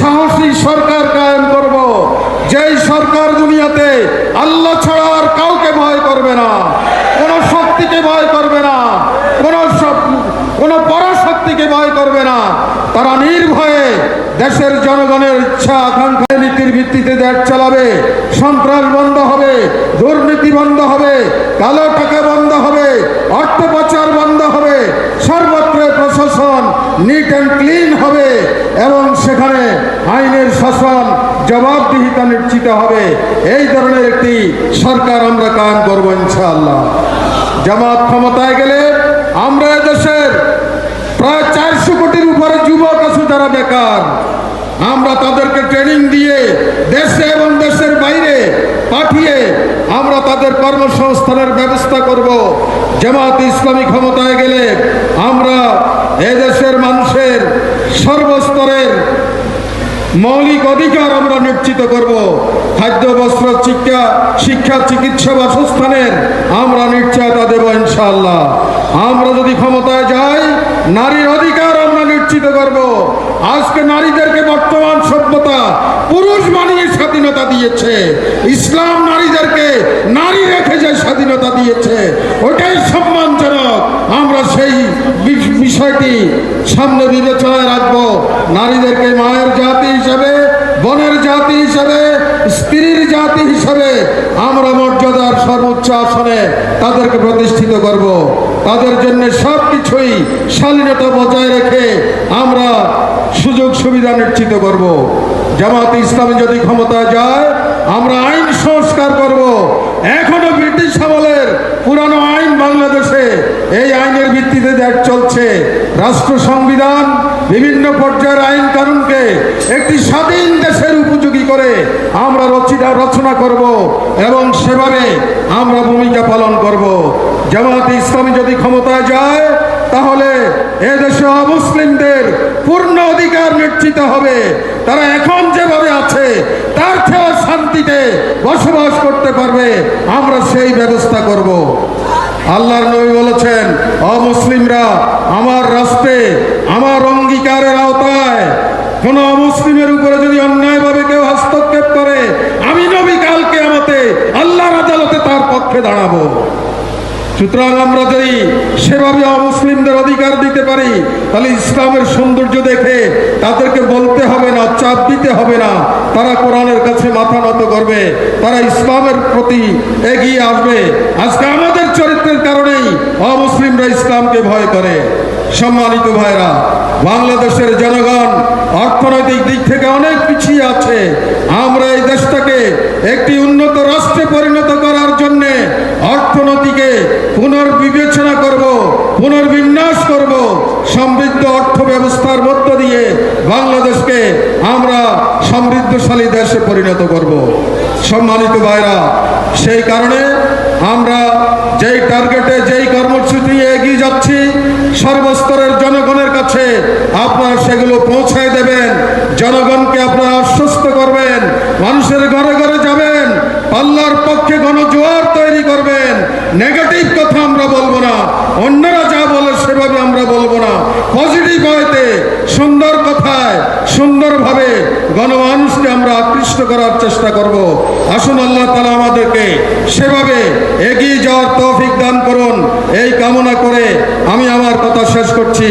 সাহসী সরকার কায়েম করব। যেই সরকার দুনিয়াতে আল্লাহ ছাড়া আর কাউকে ভয় করবে না, কোনো শক্তিকে ভয় করবে না, কোনো কোনো পরাশক্তিকে ভয় করবে না, তারা নির্ভয়ে দেশের জনগণের ইচ্ছা আকাঙ্ক্ষা নীতির ভিত্তিতে দেশ চালাবে, সন্ত্রাস বন্ধ হবে, দুর্নীতি বন্ধ হবে, কালো টাকা বন্ধ হবে অর্থ পাচার বন্ধ হবে, সর্বত্র প্রশাসন নিট অ্যান্ড ক্লিন হবে, এবং সেখানে শাসন জবাবদিহিতা নিশ্চিত হবে। এই ধরনের একটি সরকার আমরা কায়েম করব ইনশাআল্লাহ। জামাত ক্ষমতায় গেলে আমরা দেশের প্রায় চারশো কোটির উপরে যুবক আছে যারা বেকার। আমরা তাদেরকে ট্রেনিং দিয়ে দেশে এবং দেশের বাইরে পাঠিয়ে আমরা তাদের কর্মসংস্থানের ব্যবস্থা করব। জামাত ইসলামী ক্ষমতায় গেলে আমরা এদেশের মানুষের সর্বস্তরের মৌলিক অধিকার আমরা নিশ্চিত করব। খাদ্য, বস্ত্র, শিক্ষা শিক্ষা, চিকিৎসা বাসস্থানের আমরা নিশ্চয়তা দেব ইনশাআল্লাহ। আমরা যদি ক্ষমতায় যাই, নারীর অধিকার আমরা নিশ্চিত করব। আজকে নারীদেরকে বর্তমান সভ্যতা পুরুষ বানিয়ে স্বাধীনতা দিয়েছে। ইসলাম নারীদেরকে নারী রেখে যে স্বাধীনতা দিয়েছে, ওটাই সম্মানজনক। আমরা সেই বিষয়টি সামনে বিবেচনায় রাখব। নারীদেরকে মায়ের জাতি হিসাবে, বনের জাতি হিসাবে, স্ত্রীর জাতি হিসাবে আমরা মর্যাদার সর্বোচ্চ আসনে তাদেরকে প্রতিষ্ঠিত করব। তাদের জন্য সব কিছুই শালীনতা বজায় রেখে আমরা সুযোগ সুবিধা নিশ্চিত করব। জামাত ইসলামী যদি ক্ষমতা যায়, আমরা আইন সংস্কার করব। এখনও ব্রিটিশ আমলের পুরানো আইন বাংলাদেশে এই আইনের ভিত্তিতে চলছে। রাষ্ট্র সংবিধান বিভিন্ন পর্যায়ের আইন কানুনকে একটি স্বাধীন দেশের উপযোগী করে আমরা রচিতা রচনা করব এবং সেভাবে আমরা ভূমিকা পালন করব। জামাত ইসলামী যদি ক্ষমতায় যায়, তাহলে এদেশে অমুসলিমদের পূর্ণ অধিকার নিশ্চিত হবে। তারা এখন যেভাবে আছে, তার চেয়ে শান্তিতে বসবাস করতে পারবে। আমরা সেই ব্যবস্থা করব। আল্লাহর নবী বলেছেন অমুসলিমরা আমার রাষ্ট্রে, আমার অঙ্গীকারের আওতায় কোন অমুসলিমের উপরে যদি অন্যায়ভাবে কেউ হস্তক্ষেপ করে, আমি নবী কালকে আমাতে আল্লাহর আদালতে তার পক্ষে দাঁড়াবো। সুতরাং আমরা যদি সেভাবে অমুসলিমদের অধিকার দিতে পারি, তাহলে ইসলামের সৌন্দর্য দেখে তাদেরকে বলতে হবে না, চাপ দিতে হবে না। তারা কোরআনের কাছে মাথা নত করবে, তারা ইসলামের প্রতি এগিয়ে আসবে। আজকে আমাদের চরিত্রের কারণেই অমুসলিমরা ইসলামকে ভয় করে। সম্মানিত ভাইরা বাংলাদেশের জনগণ অর্থনৈতিক দিক থেকে অনেক পিছিয়ে আছে। আমরা এই দেশটাকে একটি উন্নত রাষ্ট্রে পরিণত করার জন্য অর্থনীতিকে পুনর্বিবেচনা করব, পুনর্বিন্যাস করব। সমৃদ্ধ অর্থ ব্যবস্থার মধ্য দিয়ে বাংলাদেশকে আমরা সমৃদ্ধশালী দেশে পরিণত করব। সম্মানিত ভাইরা, সেই কারণে আমরা যেই টার্গেটে, যেই কর্মসূচি এগিয়ে যাচ্ছি, সর্বস্তরের জনগণের কাছে আপনারা সেগুলো পৌঁছায় দেবেন। জনগণকে আপনারা আশ্বস্ত করবেন। মানুষের ঘরে ঘরে যাবেন। আল্লাহর পক্ষে গণজোয়ার তৈরি করবেন। নেগেটিভ কথা আমরা বলব না অন্যরা যা বলে সেভাবে আমরা বলব না পজিটিভ হয়তে সুন্দর কথায় সুন্দরভাবে গণমানুষকে আমরা আকৃষ্ট করার চেষ্টা করব। আসুন আল্লাহ তালা আমাদেরকে সেভাবে এগিয়ে যাওয়ার তৌফিক দান করুন। এই কামনা করে আমি আমার কথা শেষ করছি।